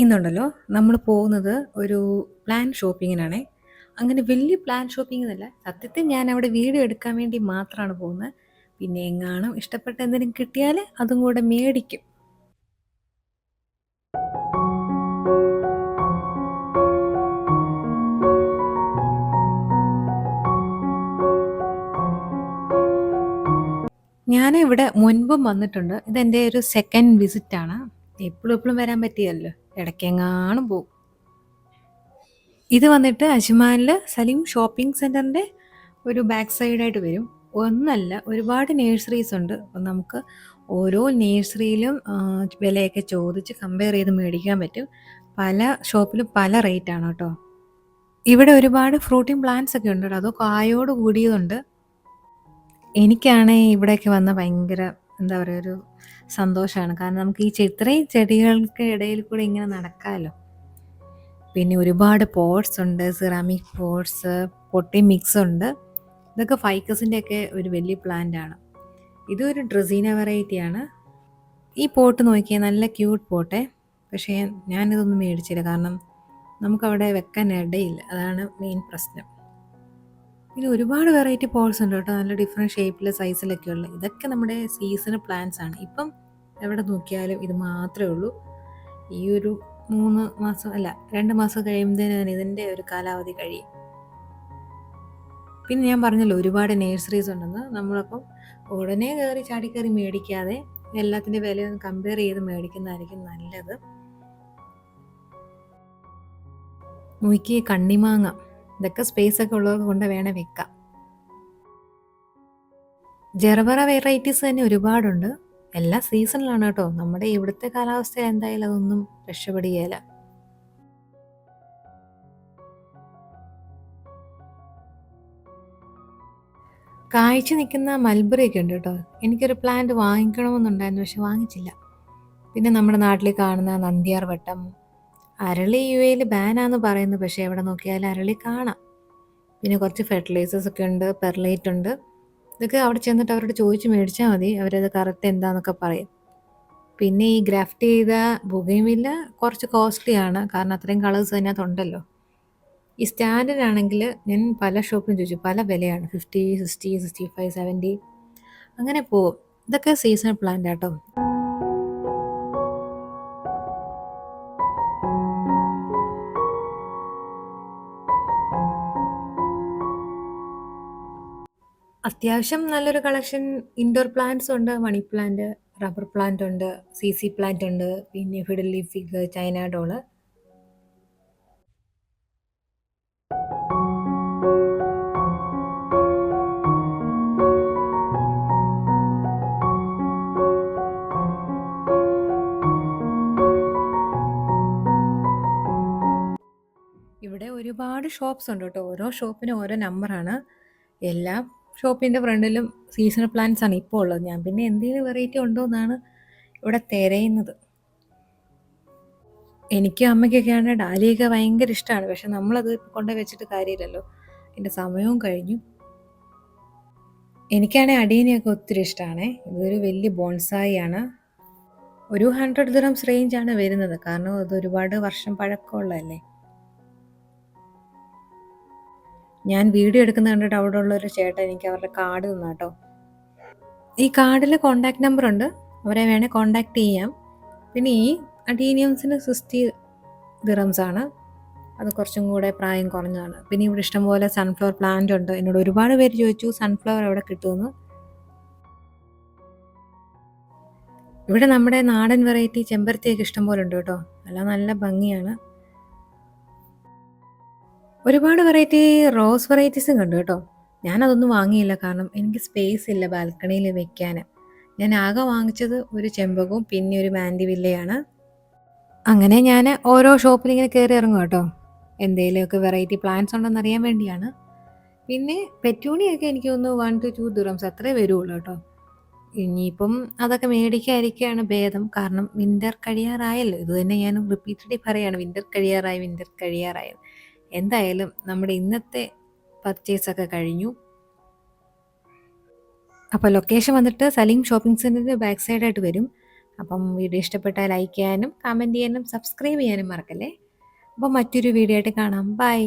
ഇന്നുണ്ടല്ലോ നമ്മൾ പോകുന്നത് ഒരു പ്ലാൻ ഷോപ്പിങ്ങിനാണേ. അങ്ങനെ വലിയ പ്ലാൻ ഷോപ്പിംഗ് എന്നല്ല. സത്യത്തിൽ ഞാൻ അവിടെ വീഡിയോ എടുക്കാൻ വേണ്ടി മാത്രമാണ് പോകുന്നത്. പിന്നെ എങ്ങാനും ഇഷ്ടപ്പെട്ട എന്തെങ്കിലും കിട്ടിയാൽ അതും കൂടെ മേടിക്കും. ഞാൻ ഇവിടെ മുൻപും വന്നിട്ടുണ്ട്. ഇതെന്റെ ഒരു സെക്കൻഡ് വിസിറ്റാണ് എപ്പോഴും എപ്പളും വരാൻ പറ്റിയല്ലോ. ഇടയ്ക്കെങ്ങാനും പോവും. ഇത് വന്നിട്ട് അജ്മാനിൽ സലീം ഷോപ്പിംഗ് സെന്ററിന്റെ ഒരു ബാക്ക് സൈഡായിട്ട് വരും. ഒന്നല്ല ഒരുപാട് നേഴ്സറീസ് ഉണ്ട്. അപ്പം നമുക്ക് ഓരോ നേഴ്സറിയിലും വിലയൊക്കെ ചോദിച്ച് കമ്പയർ ചെയ്ത് മേടിക്കാൻ പറ്റും. പല ഷോപ്പിലും പല റേറ്റ് ആണ് കേട്ടോ. ഇവിടെ ഒരുപാട് ഫ്രൂട്ടിങ് പ്ലാന്റ്സ് ഒക്കെ ഉണ്ട് കേട്ടോ. അതോ കായോട് കൂടിയതുണ്ട്. എനിക്കാണേ ഇവിടെയൊക്കെ വന്ന ഭയങ്കര എന്താ പറയുക ഒരു സന്തോഷമാണ് കാരണം നമുക്ക് ഈ ഇത്രയും ചെടികൾക്ക് ഇടയിൽ കൂടെ ഇങ്ങനെ നടക്കാമല്ലോ പിന്നെ ഒരുപാട് പോട്ട്സ് ഉണ്ട്. സിറാമിക് പോട്ട്സ്, പൊട്ടി മിക്സ് ഉണ്ട്. ഇതൊക്കെ ഫൈക്കസിന്റെ ഒക്കെ ഒരു വലിയ പ്ലാന്റ് ആണ്. ഇതൊരു ഡ്രസീന വെറൈറ്റി ആണ്. ഈ പോട്ട് നോക്കിയാൽ നല്ല ക്യൂട്ട് പോട്ടെ പക്ഷേ ഞാനിതൊന്നും മേടിച്ചില്ല. കാരണം നമുക്കവിടെ വെക്കാൻ ഇടയില്ല. അതാണ് മെയിൻ പ്രശ്നം. പിന്നെ ഒരുപാട് വെറൈറ്റി പോട്ട്സ് ഉണ്ട് കേട്ടോ. നല്ല ഡിഫറെന്റ് ഷേപ്പിൽ സൈസിലൊക്കെ ഉള്ള. ഇതൊക്കെ നമ്മുടെ സീസണൽ പ്ലാന്റ്സ് ആണ്. ഇപ്പം എവിടെ നോക്കിയാലും ഇത് മാത്രമേ ഉള്ളൂ. ഈ ഒരു മൂന്ന് മാസം അല്ല രണ്ട് മാസം കഴിയുമ്പത്തേനും ഇതിന്റെ ഒരു കാലാവധി കഴിയും. പിന്നെ ഞാൻ പറഞ്ഞല്ലോ ഒരുപാട് നേഴ്സറീസ് ഉണ്ടെന്ന്. നമ്മളപ്പം ഉടനെ കയറി ചാടിക്കയറി മേടിക്കാതെ എല്ലാത്തിന്റെ വിലയൊന്ന് കമ്പയർ ചെയ്ത് മേടിക്കുന്നതായിരിക്കും നല്ലത്. നോക്കിയേ കണ്ണിമാങ്ങ. ഇതൊക്കെ സ്പേസ് ഒക്കെ ഉള്ളത് കൊണ്ട് വേണേ വെക്കാം. ജെറബറ വെറൈറ്റീസ് തന്നെ ഒരുപാടുണ്ട്. എല്ലാ സീസണിലാണ് കേട്ടോ. നമ്മുടെ ഇവിടുത്തെ കാലാവസ്ഥയിൽ എന്തായാലും അതൊന്നും രക്ഷപ്പെടുകയില്ല കായ്ച്ചു നിൽക്കുന്ന മൽബറി ഒക്കെ ഉണ്ട് കേട്ടോ. എനിക്കൊരു പ്ലാന്റ് വാങ്ങിക്കണമെന്നുണ്ടായിരുന്നു. പക്ഷെ വാങ്ങിച്ചില്ല. പിന്നെ നമ്മുടെ നാട്ടിൽ കാണുന്ന നന്ദിയാർ വട്ടം, അരളി യു എയിൽ ബാനാന്ന് പറയുന്നു. പക്ഷേ എവിടെ നോക്കിയാൽ അരളി കാണാം. പിന്നെ കുറച്ച് ഫെർട്ടിലൈസേഴ്സ് ഒക്കെ ഉണ്ട്. പെർലൈറ്റ് ഉണ്ട്. ഇതൊക്കെ അവിടെ ചെന്നിട്ട് അവരോട് ചോദിച്ച് മേടിച്ചാൽ മതി. അവരത് കറക്റ്റ് എന്താന്നൊക്കെ പറയും. പിന്നെ ഈ ഗ്രാഫ്റ്റ് ചെയ്ത ബൊഗെയ്ൻവില്ല കുറച്ച് കോസ്റ്റ്ലി ആണ്. കാരണം അത്രയും കളേഴ്സ് അതിനകത്തുണ്ടല്ലോ. ഈ സ്റ്റാൻഡേർഡ് ആണെങ്കിൽ ഞാൻ പല ഷോപ്പിലും ചോദിച്ചു. പല വിലയാണ്. 50, 60, 65, 70 അങ്ങനെ പോവും. ഇതൊക്കെ സീസണൽ പ്ലാന്റ് ട്ടോ. അത്യാവശ്യം നല്ലൊരു കളക്ഷൻ ഇൻഡോർ പ്ലാന്റ്സ് ഉണ്ട്. മണി പ്ലാന്റ്, റബ്ബർ പ്ലാന്റ് ഉണ്ട്. സി സി പ്ലാന്റ് ഉണ്ട്. പിന്നെ ഫിഡൽ ഫിഗ്, ചൈന ഡോൾ. ഇവിടെ ഒരുപാട് ഷോപ്സ് ഉണ്ട് കേട്ടോ. ഓരോ ഷോപ്പിനും ഓരോ നമ്പറാണ്. എല്ലാ ഷോപ്പിന്റെ ഫ്രണ്ടിലും സീസണൽ പ്ലാന്റ്സ് ആണ് ഇപ്പോൾ ഉള്ളത്. ഞാൻ പിന്നെ എന്തെങ്കിലും വെറൈറ്റി ഉണ്ടോ എന്നാണ് ഇവിടെ തിരയുന്നത്. എനിക്കും അമ്മയ്ക്കൊക്കെയാണ് ഡാലിയൊക്കെ ഭയങ്കര ഇഷ്ടമാണ്. പക്ഷെ നമ്മളത് കൊണ്ടു വെച്ചിട്ട് കാര്യമില്ലല്ലോ. എന്റെ സമയവും കഴിഞ്ഞു. എനിക്കാണെങ്കിൽ അടീനെയൊക്കെ ഒത്തിരി ഇഷ്ടമാണേ. ഇതൊരു വലിയ ബോൺസായി ആണ്. ഒരു 100 ദിർഹംസ് റേഞ്ച് ആണ് വരുന്നത്. കാരണം അത് ഒരുപാട് വർഷം പഴക്കമുള്ളതല്ലേ. ഞാൻ വീഡിയോ എടുക്കുന്ന കണ്ടിട്ട് അവിടെ ഉള്ള ഒരു ചേട്ടൻ എനിക്ക് അവരുടെ കാർഡ് തന്നാട്ടോ. ഈ കാർഡിൽ കോണ്ടാക്ട് നമ്പർ ഉണ്ട്. അവരെ വേണേൽ കോണ്ടാക്ട് ചെയ്യാം. പിന്നെ ഈ അഡീനിയംസിന് സിസ്റ്റി ദിറംസ് ആണ്. അത് കുറച്ചും കൂടെ പ്രായം കുറഞ്ഞതാണ്. പിന്നെ ഇവിടെ ഇഷ്ടംപോലെ സൺഫ്ലവർ പ്ലാന്റ് ഉണ്ട്. എന്നോട് ഒരുപാട് പേര് ചോദിച്ചു സൺഫ്ലവർ എവിടെ കിട്ടുമെന്ന്. ഇവിടെ നമ്മുടെ നാടൻ വെറൈറ്റി ചെമ്പരത്തിയൊക്കെ ഇഷ്ടംപോലെ ഉണ്ട് കേട്ടോ. നല്ല നല്ല ഭംഗിയാണ്. ഒരുപാട് വെറൈറ്റി റോസ് വെറൈറ്റീസും കണ്ടു കേട്ടോ. ഞാനതൊന്നും വാങ്ങിയില്ല. കാരണം എനിക്ക് സ്പേസ് ഇല്ല ബാൽക്കണിയിൽ വെക്കാൻ ഞാൻ ആകെ വാങ്ങിച്ചത് ഒരു ചെമ്പകവും പിന്നെ ഒരു മാൻഡി വില്ലയാണ് അങ്ങനെ ഞാൻ ഓരോ ഷോപ്പിൽ ഇങ്ങനെ കയറി ഇറങ്ങും കേട്ടോ. എന്തെങ്കിലുമൊക്കെ വെറൈറ്റി പ്ലാന്റ്സ് ഉണ്ടെന്ന് അറിയാൻ വേണ്ടിയാണ്. പിന്നെ പെറ്റൂണിയൊക്കെ എനിക്ക് തോന്നുന്നു 1-2 ദിർഹംസ് അത്രേ വരുള്ളൂ കേട്ടോ. ഇനിയിപ്പം അതൊക്കെ മേടിക്കാതിരിക്കുകയാണ് ഭേദം. കാരണം വിന്റർ കഴിയാറായല്ലോ. ഇത് തന്നെ ഞാൻ റിപ്പീറ്റഡി പറയാണ്. വിന്റർ കഴിയാറായി, വിന്റർ കഴിയാറായി. എന്തായാലും നമ്മുടെ ഇന്നത്തെ പർച്ചേസൊക്കെ കഴിഞ്ഞു. അപ്പോൾ ലൊക്കേഷൻ വന്നിട്ട് സലീം ഷോപ്പിംഗ് സെന്ററിന്റെ ബാക്ക് സൈഡായിട്ട് വരും. അപ്പം വീഡിയോ ഇഷ്ടപ്പെട്ടാൽ ലൈക്ക് ചെയ്യാനും കമന്റ് ചെയ്യാനും സബ്സ്ക്രൈബ് ചെയ്യാനും മറക്കല്ലേ അപ്പോൾ മറ്റൊരു വീഡിയോ ആയിട്ട് കാണാം ബൈ